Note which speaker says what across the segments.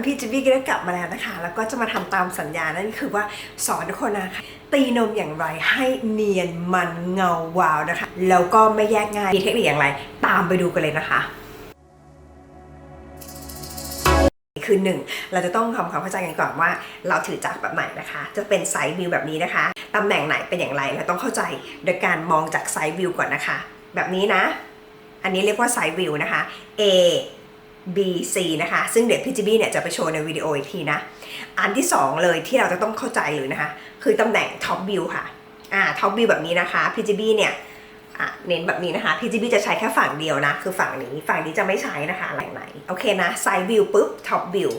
Speaker 1: ันพี่จิบี้ก็ได้กลับมาแล้วนะคะ แล้วก็จะมาทำตามสัญญานั่นคือว่าสอนทุกคนนะคะตีนมอย่างไรให้เนียนมันเงาวาวนะคะ แล้วก็ไม่แยกง่ายมีเทคนิคอย่างไร ตามไปดูกันเลยนะคะคือหนึ่งเราจะต้องทำความเข้าใจกันก่อนว่า เราถือจักแบบไหนนะคะ จะเป็นไซด์วิวแบบนี้นะคะตำแหน่งไหนเป็นอย่างไรเราต้องเข้าใจโดยการมองจากไซด์วิวก่อนนะคะ แบบนี้นะ อันนี้เรียกว่าไซด์วิวนะคะ A B C นะคะ ซึ่งเดี๋ยวพี่จิบี้เนี่ยจะไปโชว์ในวิดีโออีกทีนะ อันที่ 2 เลยที่เราจะต้องเข้าใจเลยนะคะ คือตำแหน่งท็อปวิวค่ะ อ่าท็อปวิวแบบนี้นะคะพี่จิบี้เนี่ยอะเน้นแบบนี้นะคะพี่จิบี้จะใช้แค่ฝั่งเดียวนะ คือฝั่งนี้ ฝั่งนี้จะไม่ใช้นะคะแหล่งไหน โอเคนะไซด์วิวปุ๊บท็อปวิว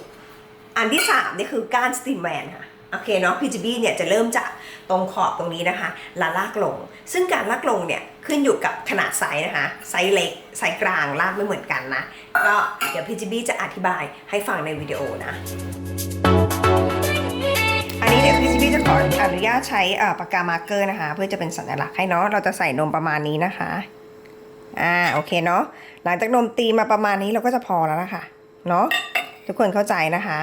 Speaker 1: อันที่ 3 นี่คือก้านสตีมแมนค่ะโอเคเนาะพีจีบีเนี่ยจะเริ่มจากตรงขอบตรงนี้นะคะ แล้วลากลง ซึ่งการลากลงเนี่ย ขึ้นอยู่กับขนาดไซส์นะคะ ไซส์เล็ก ไซส์กลางลากไม่เหมือนกันนะ ก็เดี๋ยวพีจีบีจะอธิบายให้ฟังในวิดีโอนะ อันนี้เดี๋ยวพีจีบีจะขออนุญาตใช้ปากกามาร์กเกอร์นะคะ เพื่อจะเป็นสัญลักษณ์ให้เนาะ เราจะใส่นมประมาณนี้นะคะ อ่า โอเคเนาะ หลังจากนมตีมาประมาณนี้เราก็จะพอแล้วนะคะ เนาะ ทุกคนเข้าใจนะคะ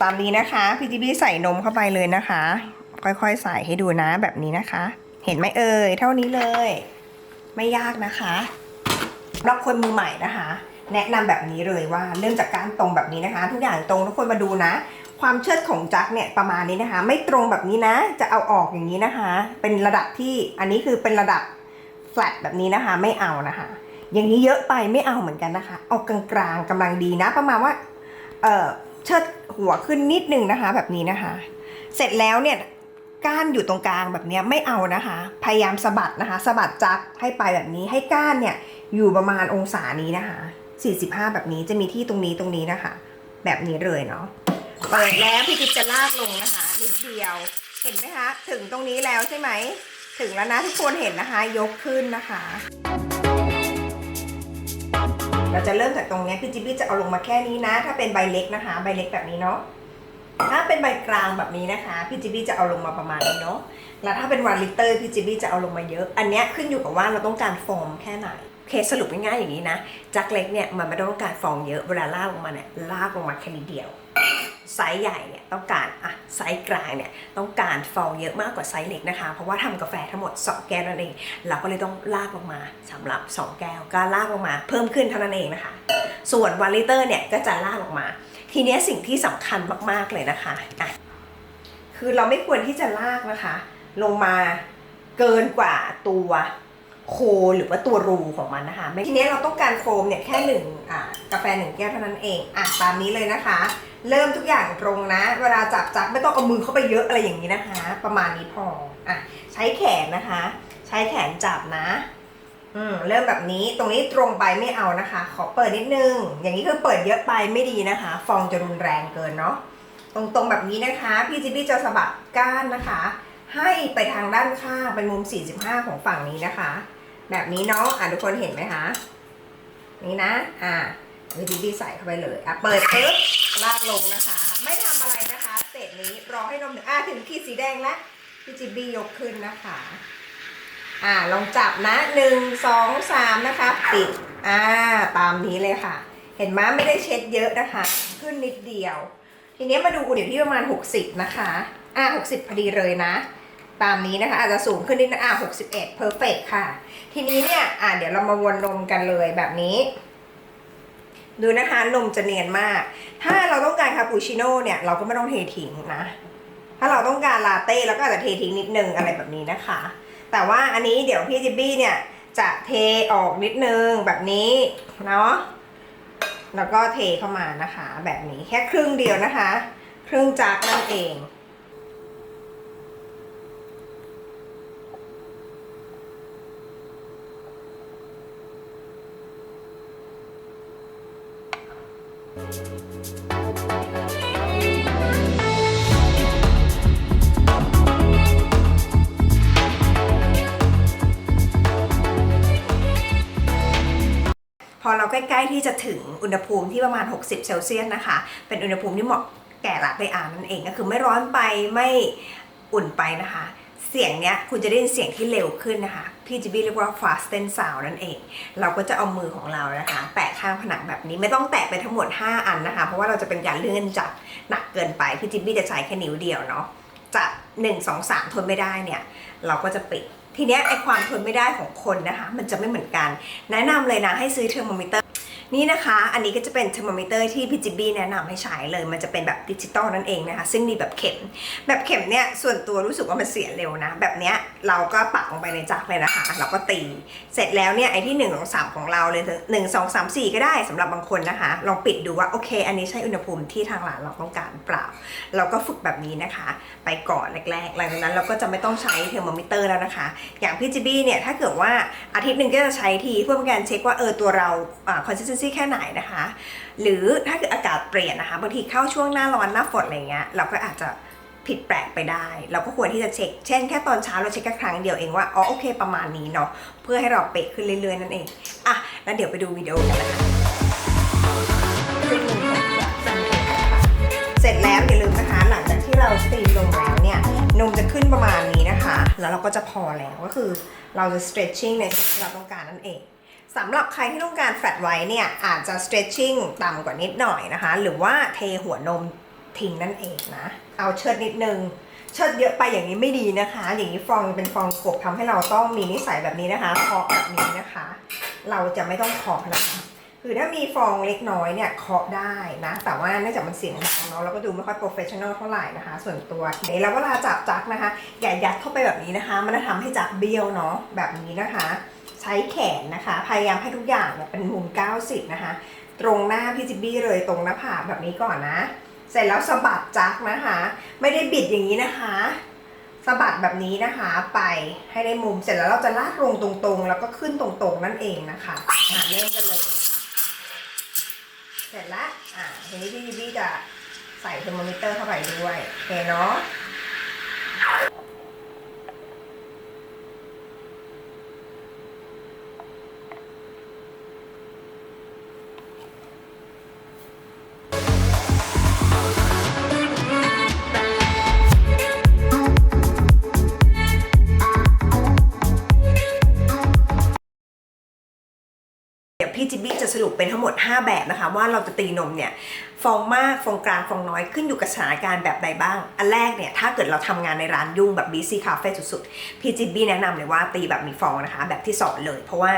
Speaker 1: ตามนี้นะคะ พี่จิบี้ใส่นมเข้าไปเลยนะคะ ค่อยๆ ใส่ให้ดูนะแบบนี้นะคะ เห็นไหมเอ่ยเท่านี้เลย ไม่ยากนะคะรับคนมือใหม่นะคะ แนะนำแบบนี้เลยว่าเริ่มจากการตรงแบบนี้นะคะ ทุกอย่างตรงทุกคนมาดูนะ ความเชิดของจักเนี่ยประมาณนี้นะคะ ไม่ตรงแบบนี้นะ จะเอาออกอย่างนี้นะคะ เป็นระดับที่อันนี้คือเป็นระดับ flat แบบนี้นะคะ ไม่เอานะคะ อย่างนี้เยอะไปไม่เอาเหมือนกันนะคะเอากลางๆกำลังดีนะ ประมาณว่าเออเชิดหัวขึ้นนิดนึงนะคะ แบบนี้นะคะ เสร็จแล้วเนี่ย ก้านอยู่ตรงกลางแบบนี้ไม่เอานะคะ พยายามสะบัดนะคะสะบัดจักให้ไปแบบนี้ให้ก้านเนี่ยอยู่ประมาณองศานี้นะคะ 45 แบบนี้จะมีที่ตรงนี้ตรงนี้นะคะ แบบนี้เลยเนาะเปิดแล้วพี่กิ๊บจะลากลงนะคะนิดเดียวเห็นไหมคะ ถึงตรงนี้แล้วใช่ไหม ถึงแล้วนะทุกคนเห็นนะคะ ยกขึ้นนะคะ เราจะเริ่มจากตรงนี้พี่จิบบี้จะเอาลงมาแค่นี้นะ ถ้าเป็นใบเล็กนะคะ ใบเล็กแบบนี้เนาะ ถ้าเป็นใบกลางแบบนี้นะคะพี่จิบบี้จะเอาลงมาประมาณนี้เนาะแล้วถ้าเป็นวันลิตรพี่จิบบี้จะเอาลงมาเยอะ อันนี้ขึ้นอยู่กับว่าเราต้องการฟองแค่ไหนโอเคสรุปง่ายๆอย่างนี้นะจักรเล็กเนี่ยมันไม่ต้องการฟองเยอะเวลาลากลงมาเนี่ยลากลงมาแค่นิดเดียวไซส์ใหญ่เนี่ยต้องการอะไซส์กลางเนี่ยต้องการฟองเยอะมากกว่าไซส์เล็กนะคะ เพราะว่าทำกาแฟทั้งหมด 2 แก้วนั่นเอง เราก็เลยต้องลากลงมาสำหรับ 2 แก้วก็ลากลงมาเพิ่มขึ้นเท่านั้นเองนะคะ ส่วนวันลิตรเนี่ยก็จะลากลงมา ทีเนี้ยสิ่งที่สำคัญมากๆเลยนะคะะคือเราไม่ควรที่จะลากนะคะ ลงมาเกินกว่าตัวโคหรือว่าตัวรูของมันนะคะทีเนี้ยเราต้องการโฟมเนี่ยแค่หนึ่งกาแฟหนึ่งแก้วเท่านั้นเองอะตามนี้เลยนะคะ เริ่มทุกอย่างตรงนะ เวลาจับจับไม่ต้องเอามือเข้าไปเยอะอะไรอย่างนี้นะคะ ประมาณนี้พออะใช้แขนนะคะ ใช้แขนจับนะ อืมเริ่มแบบนี้ตรงนี้ตรงไปไม่เอานะคะ ขอเปิดนิดนึง อย่างนี้คือเปิดเยอะไปไม่ดีนะคะ ฟองจะรุนแรงเกินเนาะตรงๆแบบนี้นะคะพี่จิบี้จะสะบัดก้านนะคะ ให้ไปทางด้านข้างเป็นมุม 45 ของฝั่งนี้นะคะ แบบนี้เนาะอะทุกคนเห็นไหมคะ นี่นะ อะพี่จิบี้ใส่เข้าไปเลยอะเปิดปึ๊บลากลงนะคะ ไม่ทำอะไรนะคะเศษนี้รอให้นมหนึ่งอะถึงขีดสีแดงแล้วพี่จิบี้ยกขึ้นนะคะ อ่าลองจับนะหนึ่งสองสามนะคะปิดอ่าตามนี้เลยค่ะ เห็นไหมไม่ได้เช็ดเยอะนะคะ ขึ้นนิดเดียว ทีนี้มาดูเดี๋ยวที่ประมาณ 60 นะคะอ่า60 พอดีเลยนะ ตามนี้นะคะอาจจะสูงขึ้นนิดนะอ่า61 perfect ค่ะ ทีนี้เนี่ยอ่าเดี๋ยวเรามาวนนมกันเลยแบบนี้ดูนะคะนมจะเนียนมาก ถ้าเราต้องการคาปูชิโน่เนี่ยเราก็ไม่ต้องเททิ้งนะ ถ้าเราต้องการลาเต้เราก็อาจจะเททิ้งนิดนึงอะไรแบบนี้นะคะ แต่ว่าอันนี้เดี๋ยวพี่จิบบี้เนี่ยจะเทออกนิดนึงแบบนี้เนาะแล้วก็เทเข้ามานะคะ แบบนี้แค่ครึ่งเดียวนะคะ ครึ่งจักนั่นเอง พอเราใกล้ๆที่จะถึงอุณหภูมิที่ประมาณ 60 เซลเซียสนะคะ เป็นอุณหภูมิที่เหมาะแก่ละไปอ่านนั่นเองก็คือไม่ร้อนไปไม่อุ่นไปนะคะ เสียงเนี้ยคุณจะได้ยินเสียงที่เร็วขึ้นนะคะพี่จิบี้เรียกว่า fasten sound นั่นเอง เราก็จะเอามือของเรานะคะ แตะข้างผนังแบบนี้ไม่ต้องแตะไปทั้งหมด 5 อันนะคะ เพราะว่าเราจะเป็นการเลื่อนจับหนักเกินไปพี่จิบี้จะใช้แค่นิ้วเดียวเนาะจับ1 2 3 ทนไม่ได้เนี่ย เราก็จะปิด ทีเนี้ยไอความทนไม่ได้ของคนนะคะ มันจะไม่เหมือนกัน แนะนำเลยนะให้ซื้อเทอร์โมมิเตอร์ นี่นะคะ อันนี้ก็จะเป็นเทอร์โมมิเตอร์ที่พี่จิบบี้แนะนำให้ใช้เลย มันจะเป็นแบบดิจิตอลนั่นเองนะคะ ซึ่งมีแบบเข็ม แบบเข็มเนี่ยส่วนตัวรู้สึกว่ามันเสียเร็วนะ แบบเนี้ยเราก็ปักลงไปในจักรเลยนะคะ เราก็ตี เสร็จแล้วเนี่ยไอ้ที่1นึ่งสามของเราเลยหนึ่งสองสามสี่ก็ได้สำหรับบางคนนะคะ ลองปิดดูว่าโอเค อันนี้ใช่อุณหภูมิที่ทางร้านเราต้องการเปล่า เราก็ฝึกแบบนี้นะคะ ไปก่อนแรกๆ หลังจากนั้นเราก็จะไม่ต้องใช้เทอร์โมมิเตอร์แล้วนะคะ อย่างพี่จิบี้เนี่ยถ้าเกิดว่าอาทิตย์หนึ่งก็จะใช้ทีเพื่อเป็นการเช็คว่าเออตัวเราอ่าแค่ไหนนะคะ หรือถ้าเกิดอากาศเปลี่ยนนะคะบางทีเข้าช่วงหน้าร้อนหน้าฝนอะไรเงี้ยเราก็อาจจะผิดแปลกไปได้ เราก็ควรที่จะเช็ค เช่นแค่ตอนเช้าเราเช็คแค่ครั้งเดียวเองว่าอ๋อโอเคประมาณนี้เนาะเพื่อให้เราเป๊ะขึ้นเรื่อยๆนั่นเองอะแล้วเดี๋ยวไปดูวิดีโอกันนะคะเสร็จแล้วอย่าลืมนะคะหลังจากที่เราสตรีมนมแล้วเนี่ยนมจะขึ้นประมาณนี้นะคะ แล้วเราก็จะพอแล้วก็คือเราจะ stretching ในสิ่งที่เราต้องการนั่นเอง สำหรับใครที่ต้องการแฟตไว้เนี่ยอาจจะ stretching ต่ำกว่านิดหน่อยนะคะ หรือว่าเทหัวนมทิ้งนั่นเองนะ เอาเชิดนิดนึง เชิดเยอะไปอย่างนี้ไม่ดีนะคะ อย่างนี้ฟองเป็นฟองกบทำให้เราต้องมีนิสัยแบบนี้นะคะเคาะแบบนี้นะคะ เราจะไม่ต้องเคาะนะคะคือถ้ามีฟองเล็กน้อยเนี่ยเคาะได้นะ แต่ว่าเนื่องจากมันเสียงดังเนาะเราก็ดูไม่ค่อยโปรเฟชชั่นอลเท่าไหร่นะคะ ส่วนตัวเดี๋ยวเราเวลาจับจักนะคะ อย่ายัดเข้าไปแบบนี้นะคะ มันจะทำให้จักเบี้ยวเนาะแบบนี้นะคะ ใช้แขนนะคะ พยายามให้ทุกอย่างเนี่ยเป็นมุม 90 นะคะ ตรงหน้าพี่จิบบี้เลยตรงหน้าผากแบบนี้ก่อนนะ เสร็จแล้วสะบัดจักนะคะ ไม่ได้บิดอย่างนี้นะคะสะบัดแบบนี้นะคะไปให้ได้มุมเสร็จแล้วเราจะลากลงตรงๆ แล้วก็ขึ้นตรงๆนั่นเองนะคะอะเริ่มกันเลย เสร็จแล้วอะทีนี้พี่จิบบี้จะใส่เทอร์โมมิเตอร์เข้าไปด้วยโอเคเนาะ จะสรุปเป็นทั้งหมด 5 แบบนะคะ ว่าเราจะตีนมเนี่ยฟองมากฟองกลางฟองน้อยขึ้นอยู่กับสถานการณ์แบบใดบ้าง อันแรกเนี่ยถ้าเกิดเราทำงานในร้านยุ่งแบบ BC Cafe สุดๆพีจิบบี้แนะนำเลยว่าตีแบบมีฟองนะคะ แบบที่สอนเลย เพราะว่า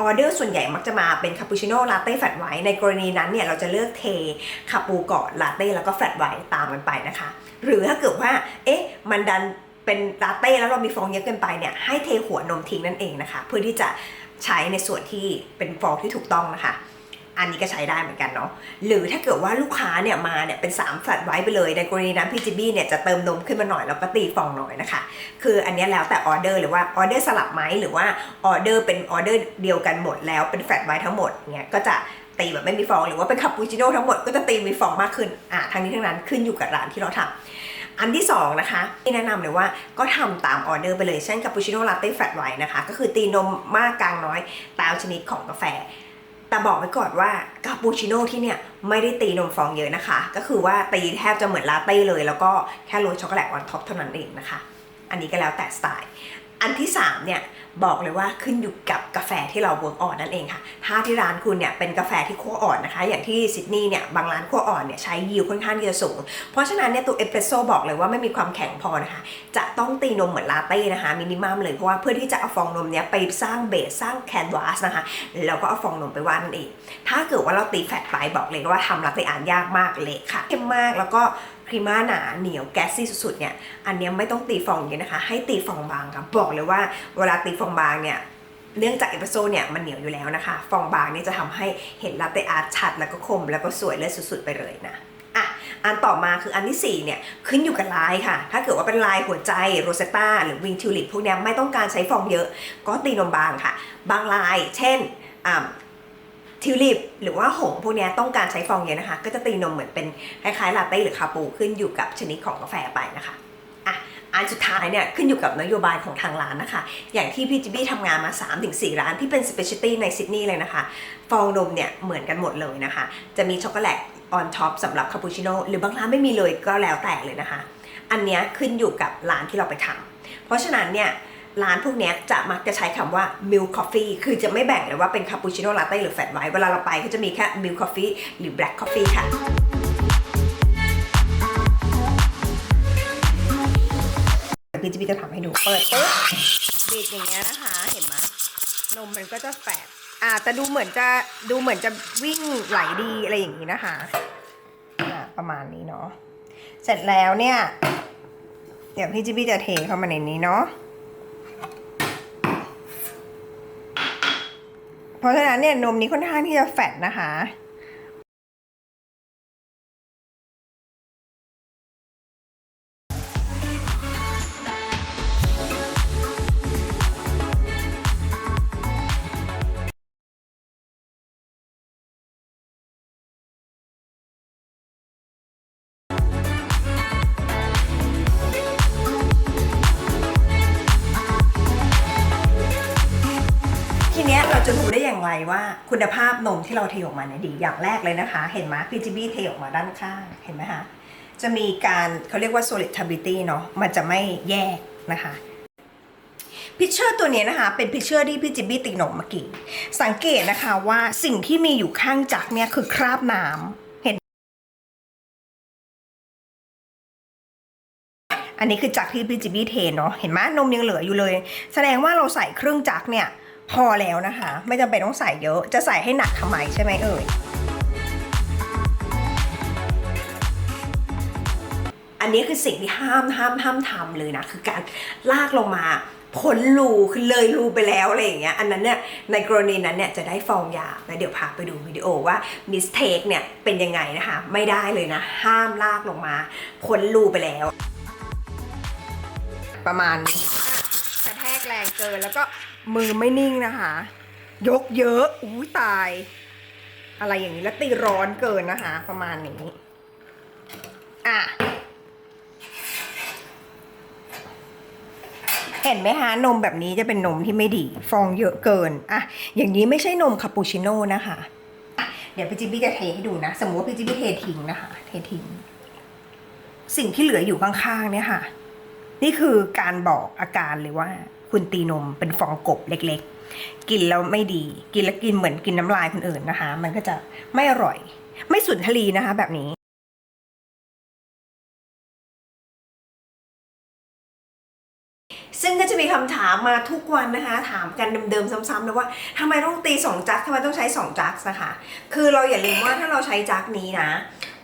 Speaker 1: ออเดอร์ส่วนใหญ่มักจะมาเป็นคาปูชิโน่ลาเต้แฟลตไวในกรณีนั้นเนี่ยเราจะเลือกเทคาปูก่อนลาเต้แล้วก็แฟลตไวตามกันไปนะคะ หรือถ้าเกิดว่า เอ๊ะ มันดัน เป็นลาเต้แล้วเรามีฟองเยอะเกินไปเนี่ยให้เทหัวนมทิ้งนั่นเองนะคะ เพื่อที่จะใช้ในส่วนที่เป็นฟองที่ถูกต้องนะคะ อันนี้ก็ใช้ได้เหมือนกันเนาะหรือถ้าเกิดว่าลูกค้าเนี่ยมาเนี่ยเป็น3แฟลตไว้ไปเลยในกรณีนั้นพีจิบี้เนี่ยจะเติมนมขึ้นมาหน่อยแล้วก็ตีฟองหน่อยนะคะ คืออันนี้แล้วแต่ออเดอร์หรือว่าออเดอร์สลับไหมหรือว่าออเดอร์เป็นออเดอร์เดียวกันหมดแล้วเป็นแฟลตไว้ทั้งหมดเนี่ยก็จะตีแบบไม่มีฟองหรือว่าเป็นคาปูชิโน่ทั้งหมดก็จะตีมีฟองมากขึ้นอะทั้งนี้ทั้งนั้นขึ้นอยู่กับร้านที่เราทำ อันที่2นะคะที่แนะนำเลยว่าก็ทำตามออเดอร์ไปเลยเช่นคาปูชิโน่ลาเต้แฟลตไวท์นะคะ ก็คือตีนมมากกลางน้อยตามชนิดของกาแฟ แต่บอกไว้ก่อนว่าคาปูชิโน่ที่เนี่ยไม่ได้ตีนมฟองเยอะนะคะ ก็คือว่าตีแทบจะเหมือนลาเต้เลย แล้วก็แค่โรยช็อกโกแลตออนท็อปเท่านั้นเองนะคะ อันนี้ก็แล้วแต่สไตล์ อันที่3เนี่ย บอกเลยว่าขึ้นอยู่กับกาแฟที่เราเวิร์กอ่อนนั่นเองค่ะ ถ้าที่ร้านคุณเนี่ยเป็นกาแฟที่คั่วอ่อนนะคะ อย่างที่ซิดนีย์เนี่ยบางร้านคั่วอ่อนเนี่ยใช้ยิวค่อนข้างที่จะสูง เพราะฉะนั้นเนี่ยตัวเอสเปรสโซ่บอกเลยว่าไม่มีความแข็งพอนะคะ จะต้องตีนมเหมือนลาเต้นะคะมินิมัมเลยเพราะว่าเพื่อที่จะเอาฟองนมเนี้ยไปสร้างเบสสร้างแคนวาสนะคะแล้วก็เอาฟองนมไปวาดนั่นเอง ถ้าเกิดว่าเราตีแฟตไปบอกเลยว่าทำลาเต้อ่านยากมากเละค่ะเข้มมากแล้วก็ครีม่าหนาเหนียวแก๊สซี่สุดๆเนี่ยอันนี้ไม่ต้องตีฟองเยอะนะคะ ให้ตีฟองบางค่ะบอกเลยว่าเวลาตีฟองบางเนี่ยเนื่องจากเอสเปรสโซ่เนี่ยมันเหนียวอยู่แล้วนะคะ ฟองบางเนี่ยจะทำให้เห็นลาเต้อาร์ตชัดแล้วก็คมแล้วก็สวยเลิศสุดๆไปเลยนะอะอันต่อมาคืออันที่4เนี่ยขึ้นอยู่กับลายค่ะ ถ้าเกิดว่าเป็นลายหัวใจโรเซตตาหรือวิงทิวลิปพวกนี้ไม่ต้องการใช้ฟองเยอะ ก็ตีนมบางค่ะ บางลาย เช่นทิวลิปหรือว่าหงส์พวกนี้ต้องการใช้ฟองเยอะนะคะ ก็จะตีนมเหมือนเป็นคล้ายๆลาเต้หรือคาปูขึ้นอยู่กับชนิดของกาแฟไปนะคะอะ อันสุดท้ายเนี่ยขึ้นอยู่กับนโยบายของทางร้านนะคะ อย่างที่พี่จิบี้ทำงานมา 3-4 ร้านที่เป็น specialty ในซิดนีย์เลยนะคะ ฟองนมเนี่ยเหมือนกันหมดเลยนะคะ จะมีช็อกโกแลตออนท็อปสำหรับคาปูชิโน่หรือบางร้านไม่มีเลยก็แล้วแต่เลยนะคะ อันเนี้ยขึ้นอยู่กับร้านที่เราไปทำเพราะฉะนั้นเนี่ยร้านพวกนี้จะมักจะใช้คำว่า milk coffee คือจะไม่แบ่งเลยว่าเป็นคาปูชิโน่ลาเต้หรือแฟตไวท์เวลาเราไปก็จะมีแค่ milk coffee หรือ black coffee ค่ะ จิพี่จะทำให้ดูเปิดปุ๊บบีบอย่างเงี้ยนะคะ เห็นไหมนมมันก็จะแฝดอ่าแต่ดูเหมือนจะดูเหมือนจะวิ่งไหลดีอะไรอย่างนี้นะคะอ่าประมาณนี้เนาะเสร็จแล้วเนี่ย เดี๋ยวพี่จิพี่จะเทเข้ามาในนี้เนาะเพราะฉะนั้นเนี่ยนมนี้ค่อนข้างที่จะแฟตนะคะ อย่างไรว่าคุณภาพนมที่เราเทออกมาเนี่ยดีอย่างแรกเลยนะคะ เห็นไหมพีจีบีเทออกมาด้านข้าง เห็นไหมคะ จะมีการเขาเรียกว่า solidity เนาะมันจะไม่แยกนะคะพิเชอร์ตัวนี้นะคะ เป็นพิเชอร์ที่พี่จิบบี้ตีนมเมื่อกี้สังเกตนะคะว่าสิ่งที่มีอยู่ข้างจักรเนี่ยคือคราบน้ำเห็น อันนี้คือจักรที่พี่จิบบี้เทเนาะเห็นไหมนมยังเหลืออยู่เลย แสดงว่าเราใส่เครื่องจักรเนี่ย พอแล้วนะคะ ไม่จำเป็นต้องใส่เยอะ จะใส่ให้หนักทำไมใช่ไหมเอ่ยอันนี้คือสิ่งที่ห้ามห้ามห้ามทำเลยนะ คือการลากลงมาพ้นรูคือเลยรูไปแล้วอะไรอย่างเงี้ยอันนั้นเนี่ยในกรณีนั้นเนี่ยจะได้ฟองยาแล้วเดี๋ยวพาไปดูวิดีโอว่ามิสเทคเนี่ยเป็นยังไงนะคะ ไม่ได้เลยนะ ห้ามลากลงมาพ้นรูไปแล้ว ประมาณกระแทกแรงเกินแล้วก็ มือไม่นิ่งนะคะ ยกเยอะอุ้ยตาย อะไรอย่างนี้แล้วตีร้อนเกินนะคะ ประมาณนี้ อะ เห็นไหมคะนมแบบนี้จะเป็นนมที่ไม่ดี ฟองเยอะเกิน อะ อย่างนี้ไม่ใช่นมคาปูชิโน่นะคะะเดี๋ยวพี่จิบบี้จะเทให้ดูนะ สมมติว่าพี่จิบี้เททิ้งนะคะ เททิ้งสิ่งที่เหลืออยู่ข้างๆเนี่ยค่ะ นี่คือการบอกอาการเลยว่า คุณตีนมเป็นฟองกบเล็กๆ กินแล้วไม่ดี กินแล้วกินเหมือนกินน้ำลายคนอื่นนะคะ มันก็จะไม่อร่อย ไม่สุนทรีนะคะ แบบนี้ซึ่งก็จะมีคำถามมาทุกวันนะคะ ถามกันเดิมๆซ้ำๆเลยว่าทำไมต้องตีสองจักทำไมต้องใช้สองจักนะคะ คือเราอย่าลืมว่าถ้าเราใช้จักนี้นะ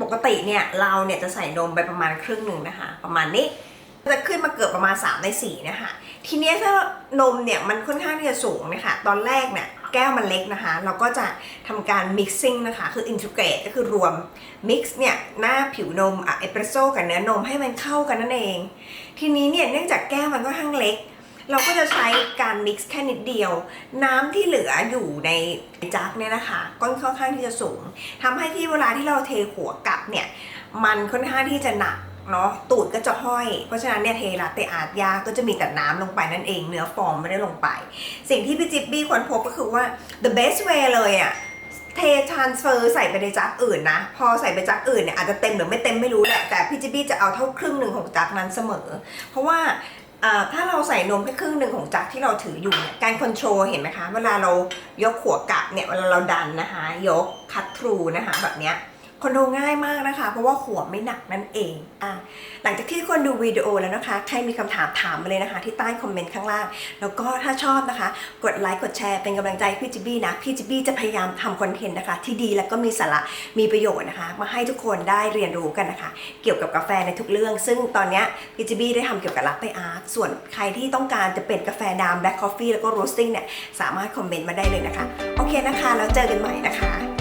Speaker 1: ปกติเนี่ยเราเนี่ยจะใส่นมไปประมาณครึ่งหนึ่งนะคะ ประมาณนี้จะขึ้นมาเกือบประมาณ3ใน4นะคะ ทีนี้ถ้านมเนี่ยมันค่อนข้างที่จะสูงนะคะตอนแรกเนี่ยแก้วมันเล็กนะคะ เราก็จะทำการ mixing นะคะ คือ integrate ก็คือรวม mix เนี่ยหน้าผิวนมอะเอสเปรสโซ่กับเนื้อนมให้มันเข้ากันนั่นเอง ทีนี้เนี่ยเนื่องจากแก้วมันก็ข้างเล็ก เราก็จะใช้การมิกซ์แค่นิดเดียว น้ำที่เหลืออยู่ในจักเนี่ยนะคะก็ค่อนข้างที่จะสูงทำให้ที่เวลาที่เราเทหัวกลับเนี่ยมันค่อนข้างที่จะหนัก เนาะตูดก็จะห้อย เพราะฉะนั้นเนี่ยเทลาเตอาร์ตยาก็จะมีแต่น้ำลงไปนั่นเองเนื้อฟองไม่ได้ลงไป สิ่งที่พี่จิ๊บบี้ค้นพบก็คือว่า the best way เลยอะเท transfer ใส่ไปในจักอื่นนะ พอใส่ไปจักอื่นเนี่ยอาจจะเต็มหรือไม่เต็มไม่รู้แหละแต่พี่จิ๊บบี้จะเอาเท่าครึ่งหนึ่งของจักนั้นเสมอ เพราะว่าอ่าถ้าเราใส่นมแค่ครึ่งหนึ่งของจักรที่เราถืออยู่เนี่ยการคอนโทรลเห็นไหมคะ เวลาเรายกหัวกลับเนี่ยเวลาเราดันนะคะ ยกคัดทรูนะคะแบบเนี้ย คนโทรลง่ายมากนะคะ เพราะว่าหัวไม่หนักนั่นเองอะหลังจากที่คนดูวิดีโอแล้วนะคะ ใครมีคำถามถามมาเลยนะคะ ที่ใต้คอมเมนต์ข้างล่าง แล้วก็ถ้าชอบนะคะ กดไลค์กดแชร์เป็นกำลังใจพี่จิบบี้นะพี่จิบบี้จะพยายามทำคอนเทนต์นะคะ ที่ดีแล้วก็มีสาระมีประโยชน์นะคะ มาให้ทุกคนได้เรียนรู้กันนะคะ เกี่ยวกับกาแฟในทุกเรื่อง ซึ่งตอนนี้พี่จิบบี้ได้ทำเกี่ยวกับลักไปอาร์ตส่วนใครที่ต้องการจะเป็นกาแฟดำแบล็คคอฟฟี่แล้วก็โรสติ้งเนี่ยสามารถคอมเมนต์มาได้เลยนะคะโอเคนะคะแล้วเจอกันใหม่นะคะ